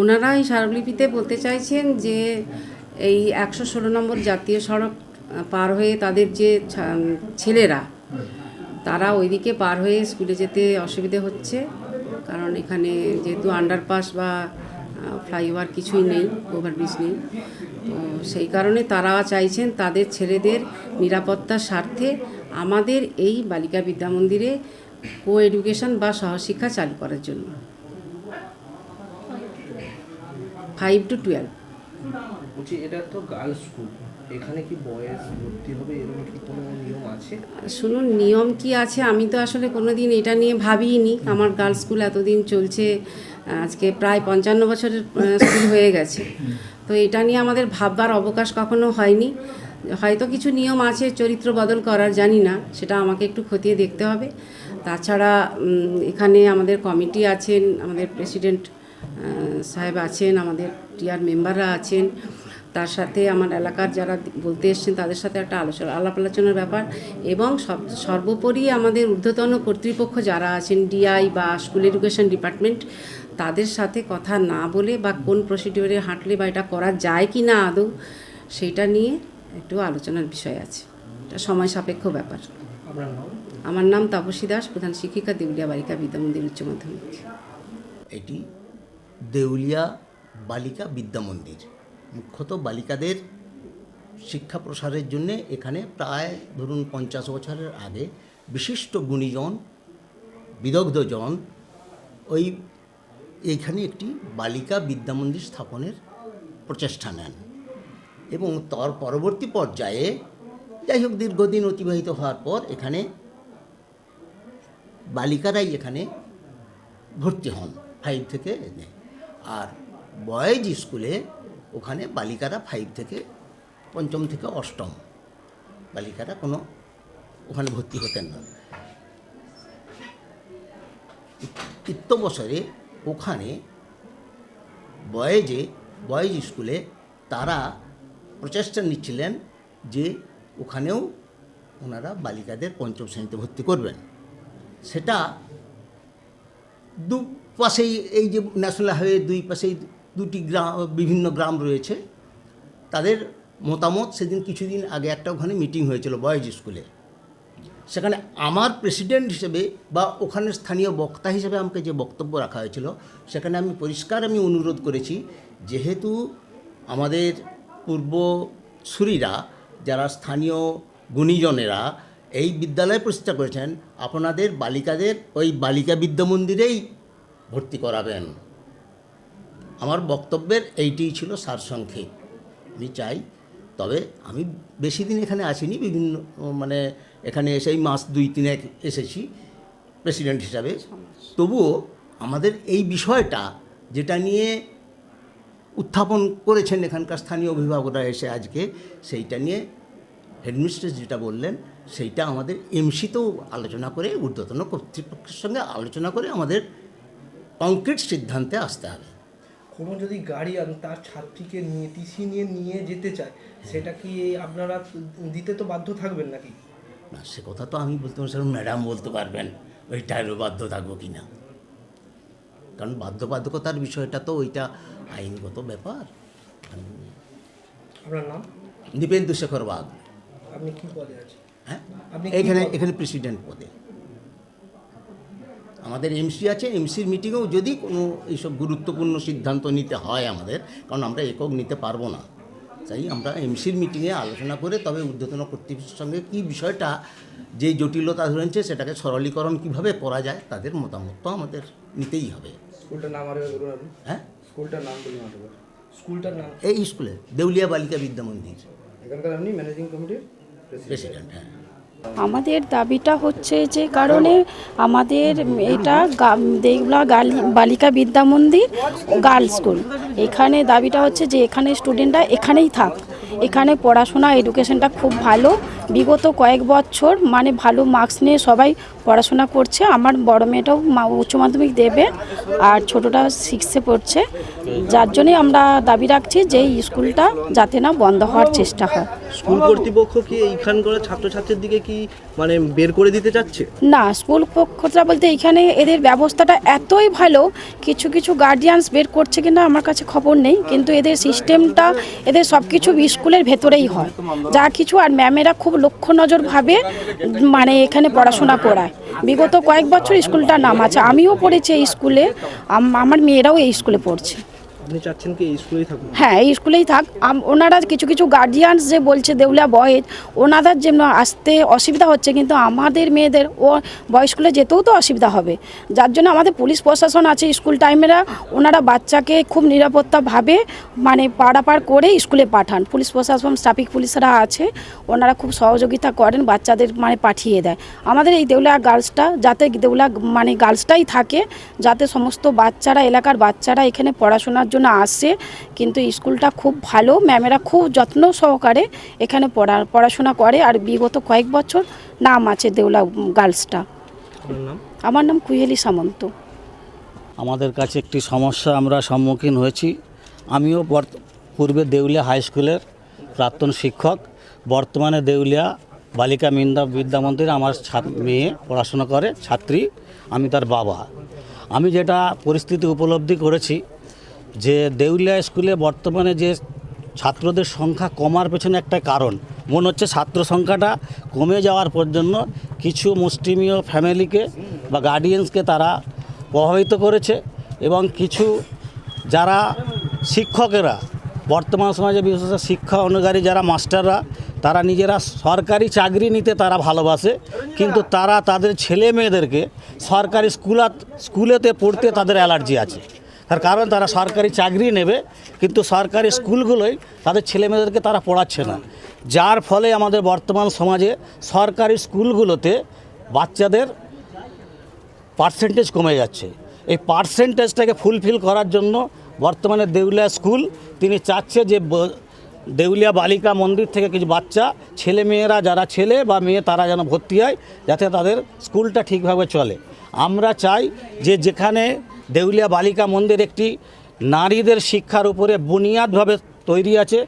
ওনারা এই স্মারকলিপিতে বলতে চাইছেন যে এই একশো ষোলো নম্বর জাতীয় সড়ক পার হয়ে তাদের যে ছেলেরা, তারা ওইদিকে পার হয়ে স্কুলে যেতে অসুবিধে হচ্ছে। কারণ এখানে যেহেতু আন্ডারপাস বা ফ্লাইওভার কিছুই নেই ওভারব্রিজ নেই। তো সেই কারণে তারা চাইছেন তাদের ছেলেদের নিরাপত্তার স্বার্থে আমাদের এই বালিকা বিদ্যা মন্দিরে কো এডুকেশন বা সহশিক্ষা চালু করার জন্য। ফাইভ টু টুয়েলভ বলছি এটা তো গার্লস স্কুল এখানে কি বয়েজ ভর্তি হবে এরকম কি কোনো নিয়ম আছে? শুনুন নিয়ম কি আছে? আমি তো আসলে কোনো দিন এটা নিয়ে ভাবিনি আমার গার্লস স্কুল এতদিন চলছে আজকে প্রায় পঞ্চান্ন বছরের স্কুল হয়ে গেছে। তো এটা নিয়ে আমাদের ভাববার অবকাশ কখনো হয়নি। হয়তো কিছু নিয়ম আছে চরিত্র বদল করার জানি না। সেটা আমাকে একটু খতিয়ে দেখতে হবে। তাছাড়া এখানে আমাদের কমিটি আছেন আমাদের প্রেসিডেন্ট সাহেব আছেন আমাদের টিআর মেম্বাররা আছেন। তার সাথে আমার এলাকার যারা বলতে এসছেন তাদের সাথে একটা আলোচনা আলাপ আলোচনার ব্যাপার এবং সব সর্বোপরি আমাদের ঊর্ধ্বতন কর্তৃপক্ষ যারা আছেন ডিআই বা স্কুল এডুকেশন ডিপার্টমেন্ট তাদের সাথে কথা না বলে বা কোন প্রসিডিওরে হাঁটলে বা এটা করা যায় কি না আদৌ সেইটা নিয়ে একটু আলোচনার বিষয় আছে। এটা সময় সাপেক্ষ ব্যাপার। আমার নাম তাপসী দাস প্রধান শিক্ষিকা দেউলিয়া বালিকা বিদ্যা মন্দির উচ্চ মাধ্যমিক। এটি দেউলিয়া বালিকা বিদ্যা মন্দির মুখ্যত বালিকাদের শিক্ষা প্রসারের জন্যে এখানে প্রায় ধরুন পঞ্চাশ বছরের আগে বিশিষ্ট গুণীজন, বিদগ্ধজন ওই এইখানে একটি বালিকা বিদ্যা মন্দির স্থাপনের প্রচেষ্টা নেন এবং তার পরবর্তী পর্যায়ে যাই হোক দীর্ঘদিন অতিবাহিত হওয়ার পর এখানে বালিকারাই এখানে ভর্তি হন ফাইভ থেকে। আর বয়েজ স্কুলে ওখানে বালিকারা ফাইভ থেকে পঞ্চম থেকে অষ্টম। বালিকারা কোনো ওখানে ভর্তি হতেন না। ইত্য বছরে ওখানে বয়েজে, বয়েজ স্কুলে তারা প্রচেষ্টা নিচ্ছিলেন যে ওখানেও ওনারা বালিকাদের পঞ্চম শ্রেণীতে ভর্তি করবেন। সেটা দু পাশেই এই যে ন্যাশনাল হাইওয়ে দুই পাশেই দুটি গ্রাম, বিভিন্ন গ্রাম রয়েছে। তাদের মতামত সেদিন কিছুদিন আগে একটা ওখানে মিটিং হয়েছিল বয়েজ স্কুলে। সেখানে আমার প্রেসিডেন্ট হিসেবে বা ওখানে স্থানীয় বক্তা হিসেবে আমাকে যে বক্তব্য রাখা হয়েছিল, সেখানে আমি পরিষ্কার আমি অনুরোধ করেছি, যেহেতু আমাদের পূর্ব পূর্বসূরিরা যারা স্থানীয় গুণীজনেরা এই বিদ্যালয় প্রতিষ্ঠা করেছেন, আপনাদের বালিকাদের ওই বালিকা বিদ্যা মন্দিরেই ভর্তি করাবেন। আমার বক্তব্যের এইটিই ছিল সারসংক্ষেপ আমি চাই তবে আমি বেশি দিন এখানে আসিনি বিভিন্ন মানে এখানে এসেই মাস দুই তিনেক এসেছি প্রেসিডেন্ট হিসাবে। তবুও আমাদের এই বিষয়টা যেটা নিয়ে উত্থাপন করেছেন এখানকার স্থানীয় অভিভাবকরা এসে আজকে সেইটা নিয়ে হেডমিস্ট্রেস যেটা বললেন সেইটা আমাদের এমসিতেও আলোচনা করে ঊর্ধ্বতন কর্তৃপক্ষের সঙ্গে আলোচনা করে আমাদের কংক্রিট সিদ্ধান্তে আসতে হবে। কোনো যদি গাড়ি তার ছাত্রীকে নিয়ে টিসি নিয়ে নিয়ে যেতে চায় সেটা কি আপনারা দিতে তো বাধ্য থাকবেন নাকি? না সে কথা তো আমি বলতে পারছি ম্যাডাম বলতে পারবেন ওইটারও বাধ্য থাকব কি না? কারণ বাধ্যবাধকতার বিষয়টা তো ওইটা আইনগত ব্যাপার। আপনার নাম? দীপেন্দু শেখর বাগ। আপনি কি পদে আছেন? হ্যাঁ? আপনি এখানে এখানে প্রেসিডেন্ট পদে। আমাদের এমসি আছে এমসির মিটিংয়েও যদি কোনো এইসব গুরুত্বপূর্ণ সিদ্ধান্ত নিতে হয় আমাদের কারণ আমরা একক নিতে পারব না। তাই আমরা এমসির মিটিংয়ে আলোচনা করে তবে ঊর্ধ্বতন কর্তৃপক্ষের সঙ্গে কী বিষয়টা যে জটিলতা ধরেছে সেটাকে সরলীকরণ কীভাবে করা যায় তাদের মতামত তো আমাদের নিতেই হবে। স্কুলটার নাম হ্যাঁ? স্কুলটার নাম স্কুলটার নাম? এই স্কুলে দেউলিয়া বালিকা বিদ্যা মন্দির। এখানকার আপনি ম্যানেজিং কমিটির প্রেসিডেন্ট হ্যাঁ। আমাদের দাবিটা হচ্ছে যে কারণে আমাদের এটা দেগুলা বালিকা বিদ্যা মন্দির গার্লস স্কুল। এখানে দাবিটা হচ্ছে যে এখানে স্টুডেন্টরা এখানেই থাক। এখানে পড়াশোনা, এডুকেশনটা খুব ভালো। বিগত কয়েক বছর মানে ভালো মার্কস নিয়ে সবাই পড়াশোনা করছে। আমার বড় মেয়েটাও উচ্চ মাধ্যমিক দেবে আর ছোটটা সিক্সে পড়ছে। যার জন্যই আমরা দাবি রাখছি যে এই স্কুলটা যাতে না বন্ধ হওয়ার চেষ্টা হয়। স্কুল কর্তৃপক্ষ কি এইখানকার ছাত্রছাত্রীর দিকে কি মানে বের করে দিতে চাচ্ছে? না স্কুল পক্ষটা বলতে এখানে এদের ব্যবস্থাটা এতই ভালো কিছু কিছু গার্ডিয়ানস বের করছে কিনা আমার কাছে খবর নেই কিন্তু এদের সিস্টেমটা এদের সব কিছু স্কুলের ভেতরেই হয়। যা কিছু আর ম্যামেরা খুব লক্ষ্য নজরভাবে মানে এখানে পড়াশোনা করায়। বিগত কয়েক বছর স্কুলটার নাম আছে আমিও পড়েছি এই স্কুলে আম- আমার মেয়েরাও এই স্কুলে পড়ছে। আপনি চাচ্ছেন কি স্কুলেই হ্যাঁ এই স্কুলেই থাক। ওনারা কিছু কিছু গার্জিয়ানস যে বলছে, দেউলিয়া বয়েজ, ওনাদের জন্য আসতে অসুবিধা হচ্ছে, কিন্তু আমাদের মেয়েদের, ও বয় স্কুলে যেতেও তো অসুবিধা হবে। যার জন্য আমাদের পুলিশ প্রশাসন আছে স্কুল টাইমেরা ওনারা বাচ্চাকে খুব নিরাপত্তাভাবে মানে পাড়াপাড় করে স্কুলে পাঠান। পুলিশ প্রশাসন ট্রাফিক পুলিশরা আছে, ওনারা খুব সহযোগিতা করেন, বাচ্চাদের মানে পাঠিয়ে দেয়। আমাদের এই দেউলিয়া গার্লসটা যাতে দেউলা মানে গার্লসটাই থাকে, যাতে সমস্ত বাচ্চারা, এলাকার বাচ্চারা এখানে পড়াশোনার জন্য আসে কিন্তু স্কুলটা খুব ভালো। ম্যামেরা খুব যত্ন সহকারে এখানে পড়া পড়াশোনা করে। আর বিগত কয়েক বছর নাম আছে দেউলা গার্লসটা। আমার নাম কুহেলি সামন্ত। আমাদের কাছে একটি সমস্যা আমরা সম্মুখীন হয়েছি। আমিও বর্ত- পূর্বে দেউলিয়া হাই স্কুলের প্রাক্তন শিক্ষক। বর্তমানে দেউলিয়া বালিকা মিন্দা বিদ্যা মন্দিরে আমার মেয়ে পড়াশোনা করে ছাত্রী আমি তার বাবা। আমি যেটা পরিস্থিতি উপলব্ধি করেছি যে দেউলিয়া স্কুলে বর্তমানে যে ছাত্রদের সংখ্যা কমার পেছনে একটা কারণ। মনে হচ্ছে ছাত্র সংখ্যাটা কমে যাওয়ার পর জন্য কিছু মুসলিমীয় ফ্যামিলিকে বা গার্ডিয়ানসকে তারা প্রভাবিত করেছে এবং কিছু যারা শিক্ষকেরা, বর্তমান সমাজে বিশেষ শিক্ষা অনুগারী যারা মাস্টাররা, তারা নিজেরা সরকারি চাকরি নিতে তারা ভালোবাসে, কিন্তু তারা তাদের ছেলে মেয়েদেরকে সরকারি স্কুলাত স্কুলেতে পড়তে তাদের অ্যালার্জি আছে। তার কারণ তারা সরকারি চাকরি নেবে, কিন্তু সরকারি স্কুলগুলোই তাদের ছেলে মেয়েদেরকে তারা পড়াচ্ছে না। যার ফলে আমাদের বর্তমান সমাজে সরকারি স্কুলগুলোতে বাচ্চাদের পার্সেন্টেজ কমে যাচ্ছে। এই পার্সেন্টেজটাকে ফুলফিল করার জন্য বর্তমানে দেউলিয়া স্কুল, তিনি চাচ্ছে যে দেউলিয়া বালিকা মন্দির থেকে কিছু বাচ্চা ছেলে মেয়েরা যারা ছেলে বা মেয়ে, তারা যেন ভর্তি হয়, যাতে তাদের স্কুলটা ঠিকভাবে চলে। আমরা চাই যে যেখানে দেউলিয়া বালিকা মন্দির একটি নারীদের শিক্ষার উপরে বুনিয়াদভাবে তৈরি আছে।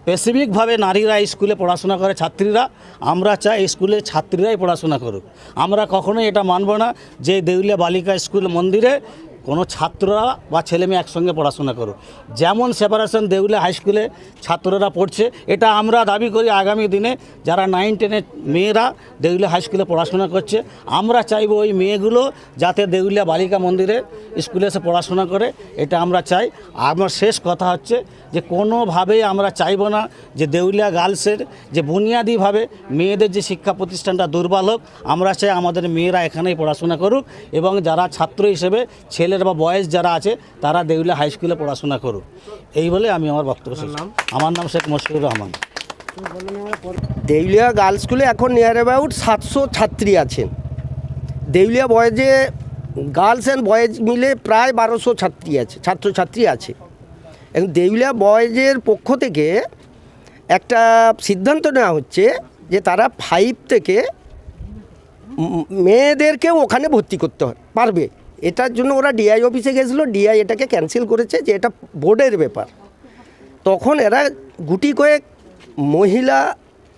স্পেসিফিকভাবে নারীরা স্কুলে পড়াশোনা করে, ছাত্রীরা। আমরা চাই স্কুলে ছাত্রীরাই পড়াশোনা করুক। আমরা কখনোই এটা মানব না যে দেউলিয়া বালিকা স্কুল মন্দিরে কোনো ছাত্ররা বা ছেলে মেয়ে একসঙ্গে পড়াশোনা করুক যেমন সেপারেশন দেউলিয়া হাই স্কুলে ছাত্ররা পড়ছে, এটা আমরা দাবি করি আগামী দিনে যারা নাইন টেনের মেয়েরা দেউলিয়া হাই স্কুলে পড়াশোনা করছে, আমরা চাইব ওই মেয়েগুলো যাতে দেউলিয়া বালিকা মন্দিরে স্কুলে এসে পড়াশোনা করে, এটা আমরা চাই। আমার শেষ কথা হচ্ছে যে কোনোভাবেই আমরা চাইব না যে দেউলিয়া গার্লসের যে বুনিয়াদিভাবে মেয়েদের যে শিক্ষা প্রতিষ্ঠানটা দুর্বল হোক, আমরা চাই আমাদের মেয়েরা এখানেই পড়াশোনা করুক এবং যারা ছাত্র হিসেবে ছেলের বা বয়স যারা আছে তারা দেউলিয়া হাই স্কুলে পড়াশোনা করুক। এই বলে আমি আমার বক্তব্য আমার নাম শেখ মশিউর রহমান। দেউলিয়া গার্লস স্কুলে এখন নিয়ার অ্যাবাউট সাতশো ছাত্রী আছেন দেউলিয়া বয়েজে গার্লস অ্যান্ড বয়েজ মিলে প্রায় বারোশো ছাত্রী আছে ছাত্রছাত্রী আছে। এবং দেউলিয়া বয়েজের পক্ষ থেকে একটা সিদ্ধান্ত নেওয়া হচ্ছে যে তারা ফাইভ থেকে মেয়েদেরকেও ওখানে ভর্তি করতে হয় পারবে। এটার জন্য ওরা ডিআই অফিসে গেছিল ডিআই এটাকে ক্যান্সেল করেছে যে এটা বোর্ডের ব্যাপার। তখন এরা গুটি কয়েক মহিলা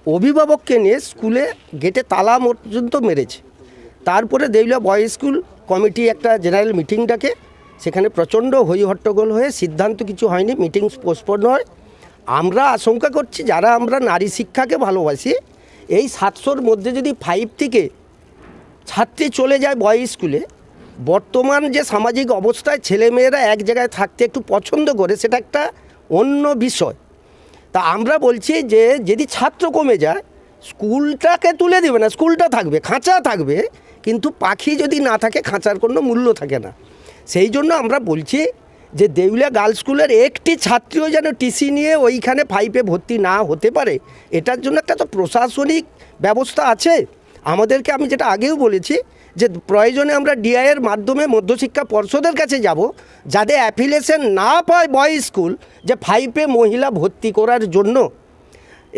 অভিভাবককে নিয়ে স্কুলে গেটে তালা পর্যন্ত মেরেছে। তারপরে দেউলিয়া বয় স্কুল কমিটি একটা জেনারেল মিটিং ডাকে, সেখানে প্রচণ্ড হই হট্টগোল হয়ে সিদ্ধান্ত কিছু হয়নি মিটিং পোস্টপোন হয়। আমরা আশঙ্কা করছি, যারা আমরা নারী শিক্ষাকে ভালোবাসি, এই সাতশোর মধ্যে যদি ফাইভ থেকে ছাত্রী চলে যায় বয় স্কুলে বর্তমান যে সামাজিক অবস্থায় ছেলেমেয়েরা এক জায়গায় থাকতে একটু পছন্দ করে, সেটা একটা অন্য বিষয়। তা আমরা বলছি যে, যদি ছাত্র কমে যায়, স্কুলটাকে তুলে দেবে না, স্কুলটা থাকবে, খাঁচা থাকবে, কিন্তু পাখি যদি না থাকে, খাঁচার কোনো মূল্য থাকে না। সেই জন্য আমরা বলছি যে, দেউলিয়া গার্লস স্কুলের একটি ছাত্রীও যেন টিসি নিয়ে ওইখানে ফাইভে ভর্তি না হতে পারে, এটার জন্য একটা তো প্রশাসনিক ব্যবস্থা আছে। আমাদেরকে আমি যেটা আগেও বলেছি যে প্রয়োজনে আমরা ডিআইয়ের মাধ্যমে মধ্যশিক্ষা পর্ষদের কাছে যাব যাতে অ্যাফিলিয়েশন না পায় বয় স্কুল যে ফাইভে মহিলা ভর্তি করার জন্য।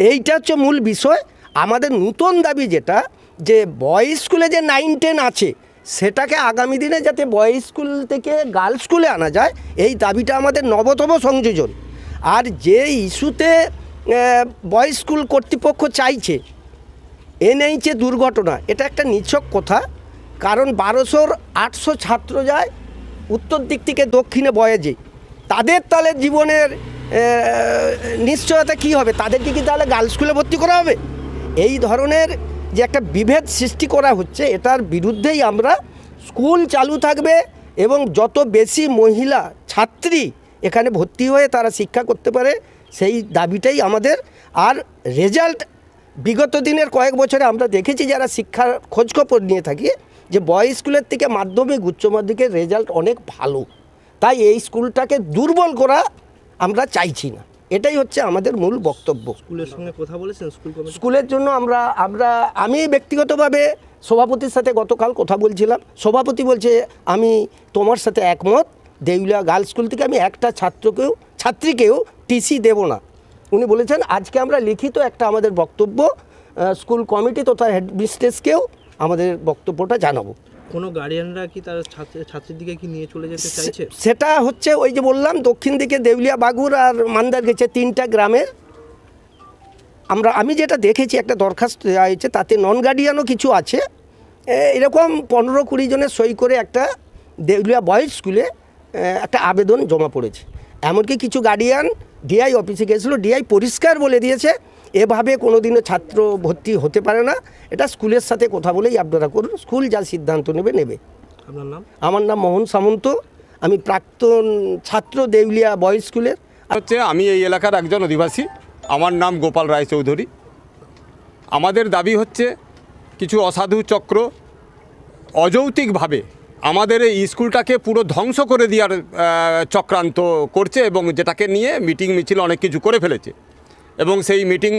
এইটা হচ্ছে মূল বিষয়। আমাদের নূতন দাবি যেটা যে বয় স্কুলে যে নাইন টেন আছে, সেটাকে আগামী দিনে যাতে বয় স্কুল থেকে গার্লস স্কুলে আনা যায়, এই দাবিটা আমাদের নবতম সংযোজন। আর যে ইস্যুতে বয় স্কুল কর্তৃপক্ষ চাইছে এনএইচে দুর্ঘটনা, এটা একটা নিছক কথা। কারণ বারোশোর আটশো ছাত্র যায় উত্তর দিক থেকে দক্ষিণে বয়েজে। তাদের তাহলে জীবনের নিশ্চয়তা কী হবে? তাদেরকে কি তাহলে গার্লস স্কুলে ভর্তি করা হবে? এই ধরনের যে একটা বিভেদ সৃষ্টি করা হচ্ছে, এটার বিরুদ্ধেই আমরা স্কুল চালু থাকবে এবং যত বেশি মহিলা ছাত্রী এখানে ভর্তি হয়ে তারা শিক্ষা করতে পারে, সেই দাবিটাই আমাদের। আর রেজাল্ট বিগত দিনের কয়েক বছরে আমরা দেখেছি যারা শিক্ষার খোঁজখবর নিয়ে থাকি যে বয় স্কুলের থেকে মাধ্যমিক উচ্চ মাধ্যমিকের রেজাল্ট অনেক ভালো। তাই এই স্কুলটাকে দুর্বল করা আমরা চাইছি না। এটাই হচ্ছে আমাদের মূল বক্তব্য। স্কুলের সঙ্গে কথা বলেছেন? স্কুল স্কুলের জন্য আমরা আমরা আমি ব্যক্তিগতভাবে সভাপতির সাথে গতকাল কথা বলছিলাম। সভাপতি বলছে আমি তোমার সাথে একমত। দেউলিয়া গার্লস স্কুল থেকে আমি একটা ছাত্রকেও ছাত্রীকেও টিসি দেব না। উনি বলেছেন আজকে আমরা লিখিত একটা আমাদের বক্তব্য স্কুল কমিটি তথা হেড মিস্ট্রেসকেও আমাদের বক্তব্যটা জানাব। কোনো গার্ডিয়ানরা কি তার ছাত্র ছাত্রীর দিকে কি নিয়ে চলে যেতে চাইছে? সেটা হচ্ছে ওই যে বললাম দক্ষিণ দিকে দেউলিয়া বাগুর আর মান্দার গেছে তিনটা গ্রামের। আমরা আমি যেটা দেখেছি একটা দরখাস্ত দেওয়া হয়েছে তাতে নন গার্ডিয়ানও কিছু আছে। এরকম পনেরো কুড়ি জনের সই করে একটা দেউলিয়া বয়েজ স্কুলে একটা আবেদন জমা পড়েছে। এমনকি কিছু গার্ডিয়ান ডিআই অফিসে গেছিল ডিআই পরিষ্কার বলে দিয়েছে এভাবে কোনো দিনও ছাত্র ভর্তি হতে পারে না। এটা স্কুলের সাথে কথা বলেই আপনারা করুন স্কুল যা সিদ্ধান্ত নেবে নেবে। আপনার নাম? আমার নাম মোহন সামন্ত। আমি প্রাক্তন ছাত্র দেউলিয়া বয়েজ স্কুলের। হচ্ছে আমি এই এলাকার একজন অধিবাসী। আমার নাম গোপাল রায়চৌধুরী আমাদের দাবি হচ্ছে কিছু অসাধু চক্র অযৌক্তিকভাবে আমাদের এই স্কুলটাকে পুরো ধ্বংস করে দেওয়ার চক্রান্ত করছে এবং যেটাকে নিয়ে মিটিং মিছিল অনেক কিছু করে ফেলেছে। এবং সেই মিটিং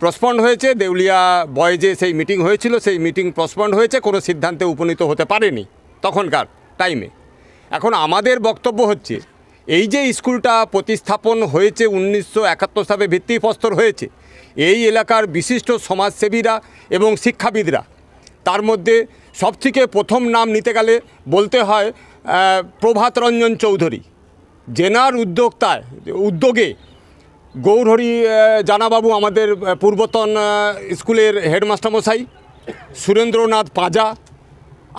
প্রসপন্ড হয়েছে, দেউলিয়া বয়েজে সেই মিটিং হয়েছিল, সেই মিটিং প্রসপন্ড হয়েছে, কোনো সিদ্ধান্তে উপনীত হতে পারেনি তখনকার টাইমে। এখন আমাদের বক্তব্য হচ্ছে, এই যে স্কুলটা প্রতিস্থাপন হয়েছে উনিশশো একাত্তর সালে ভিত্তিপ্রস্তর হয়েছে, এই এলাকার বিশিষ্ট সমাজসেবীরা এবং শিক্ষাবিদরা তার মধ্যে সবথেকে প্রথম নাম নিতে গেলে বলতে হয় প্রভাত রঞ্জন চৌধুরী। জেনার উদ্যোক্তায়, উদ্যোগে গৌরহরি জানাবাবু আমাদের পূর্বতন স্কুলের হেডমাস্টারমশাই সুরেন্দ্রনাথ পাঁজা,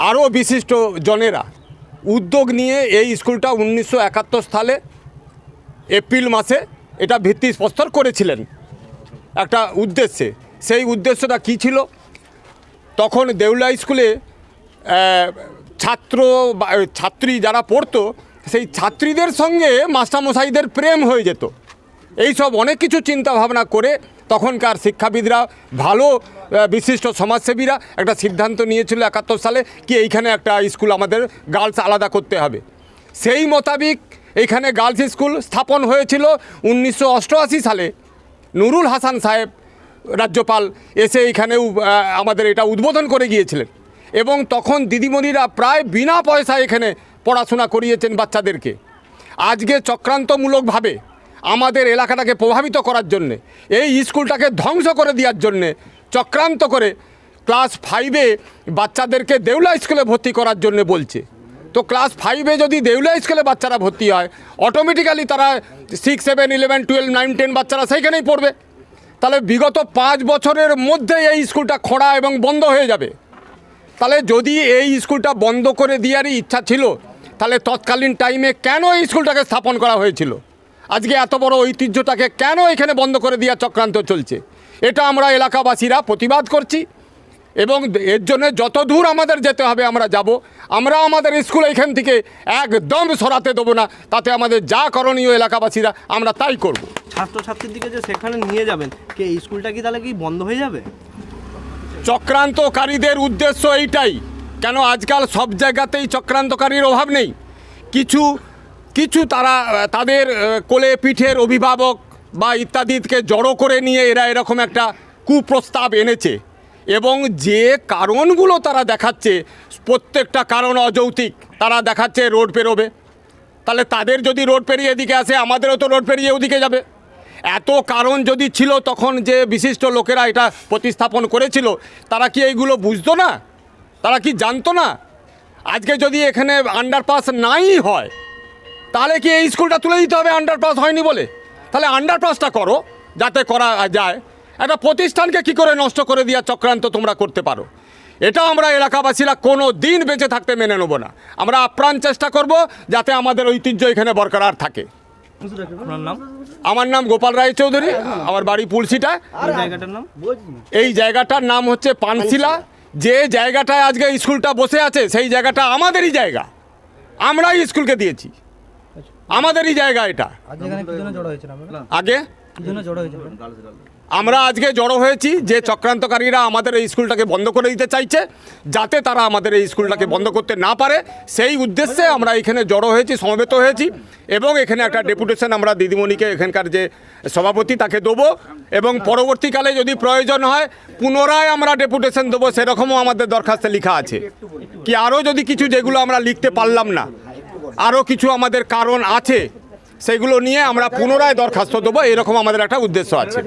আরও বিশিষ্ট জনেরা উদ্যোগ নিয়ে এই স্কুলটা উনিশশো একাত্তর সালে এপ্রিল মাসে এটা ভিত্তি প্রস্তর করেছিলেন। একটা উদ্দেশ্যে। সেই উদ্দেশ্যটা কী ছিল? তখন দেউলা স্কুলে ছাত্র ছাত্রী যারা পড়তো, সেই ছাত্রীদের সঙ্গে মাস্টারমশাইদের প্রেম হয়ে যেত। এই সব অনেক কিছু চিন্তা ভাবনা করে তখনকার শিক্ষাবিদরা, ভালো বিশিষ্ট সমাজসেবীরা একটা সিদ্ধান্ত নিয়েছিল একাত্তর সালে কি এইখানে একটা স্কুল আমাদের গার্লস আলাদা করতে হবে। সেই মোতাবিক এইখানে গার্লস স্কুল স্থাপন হয়েছিল উনিশশো অষ্টআশি সালে। নুরুল হাসান সাহেব রাজ্যপাল এসে এখানেও আমাদের এটা উদ্বোধন করে গিয়েছিলেন। এবং তখন দিদিমণিরা প্রায় বিনা পয়সায় এখানে পড়াশোনা করিয়েছেন বাচ্চাদেরকে। আজকে চক্রান্তমূলকভাবে আমাদের এলাকাটাকে প্রভাবিত করার জন্যে, এই স্কুলটাকে ধ্বংস করে দেওয়ার জন্যে চক্রান্ত করে ক্লাস ফাইভে বাচ্চাদেরকে দেউলা স্কুলে ভর্তি করার জন্য বলছে। তো ক্লাস ফাইভে যদি দেউলা স্কুলে বাচ্চারা ভর্তি হয় অটোমেটিক্যালি তারা six seven eleven twelve nine ten বাচ্চারা সেইখানেই পড়বে। তাহলে বিগত পাঁচ বছরের মধ্যে এই স্কুলটা খোঁড়া এবং বন্ধ হয়ে যাবে। তাহলে যদি এই স্কুলটা বন্ধ করে দেওয়ারই ইচ্ছা ছিল, তাহলে তৎকালীন টাইমে কেন এই স্কুলটাকে স্থাপন করা হয়েছিল? আজকে এত বড় ঐতিহ্যটাকে কেন এখানে বন্ধ করে দেওয়ার চক্রান্ত চলছে? এটা আমরা এলাকাবাসীরা প্রতিবাদ করছি এবং এর জন্য যত দূর আমাদের যেতে হবে আমরা যাব। আমরা আমাদের স্কুল এখান থেকে একদম সরাতে দেবো না। তাতে আমাদের যা করণীয় এলাকাবাসীরা, আমরা তাই করব। ছাত্রছাত্রীর দিকে যে সেখানে নিয়ে যাবেন, কে এই স্কুলটা কি তাহলে কি বন্ধ হয়ে যাবে? চক্রান্তকারীদের উদ্দেশ্য এইটাই। কেন আজকাল সব জায়গাতেই চক্রান্তকারীর অভাব নেই? কিছু কিছু তারা, তাদের কোলে পিঠের অভিভাবক বা ইত্যাদিকে জড়ো করে নিয়ে এরা এরকম একটা কুপ্রস্তাব এনেছে। এবং যে কারণগুলো তারা দেখাচ্ছে, প্রত্যেকটা কারণ অযৌক্তিক। তারা দেখাচ্ছে রোড পেরোবে। তাহলে তাদের যদি রোড পেরিয়ে এদিকে আসে, আমাদেরও তো রোড পেরিয়ে ওদিকে যাবে। এত কারণ যদি ছিল তখন যে বিশিষ্ট লোকেরা এটা প্রতিস্থাপন করেছিল, তারা কি এইগুলো বুঝতো না? তারা কি জানতো না? আজকে যদি এখানে আন্ডারপাস নাই হয়, তাহলে কি এই স্কুলটা তুলে দিতে হবে আন্ডারপাস হয়নি বলে? তাহলে আন্ডারপাসটা করো, যাতে করা যায়। একটা প্রতিষ্ঠানকে কি করে নষ্ট করে দেওয়ার চক্রান্ত তোমরা করতে পারো? এটা আমরা এলাকাবাসীরা কোনো দিন বেঁচে থাকতে মেনে নেব না। আমরা আপ্রাণ চেষ্টা করব যাতে আমাদের ঐতিহ্য এখানে বরকরার থাকে। আমার নাম গোপাল রায় চৌধুরী আমার বাড়ি পুলসিটা। এই জায়গাটার নাম? হচ্ছে পানশিলা। যে জায়গাটায় আজকে স্কুলটা বসে আছে সেই জায়গাটা আমাদেরই জায়গা। আমরাই স্কুলকে দিয়েছি। আমাদেরই জায়গা এটা। আগে আমরা আজকে জড়ো হয়েছি যে চক্রান্তকারীরা আমাদের এই স্কুলটাকে বন্ধ করে দিতে চাইছে, যাতে তারা আমাদের এই স্কুলটাকে বন্ধ করতে না পারে। সেই উদ্দেশ্যে আমরা এখানে জড়ো হয়েছি, সমবেত হয়েছি এবং এখানে একটা ডেপুটেশন আমরা দিদিমণিকে, এখানকার যে সভাপতি, তাকে দেবো এবং পরবর্তীকালে যদি প্রয়োজন হয়, পুনরায় আমরা ডেপুটেশন দেবো, সেরকমও আমাদের দরখাস্তে লেখা আছে। কি আরও যদি কিছু যেগুলো আমরা লিখতে পারলাম না, আরও কিছু আমাদের কারণ আছে সেগুলো নিয়ে আমরা পুনরায় দরখাস্ত দেবো। এরকম আমাদের একটা উদ্দেশ্য আছে।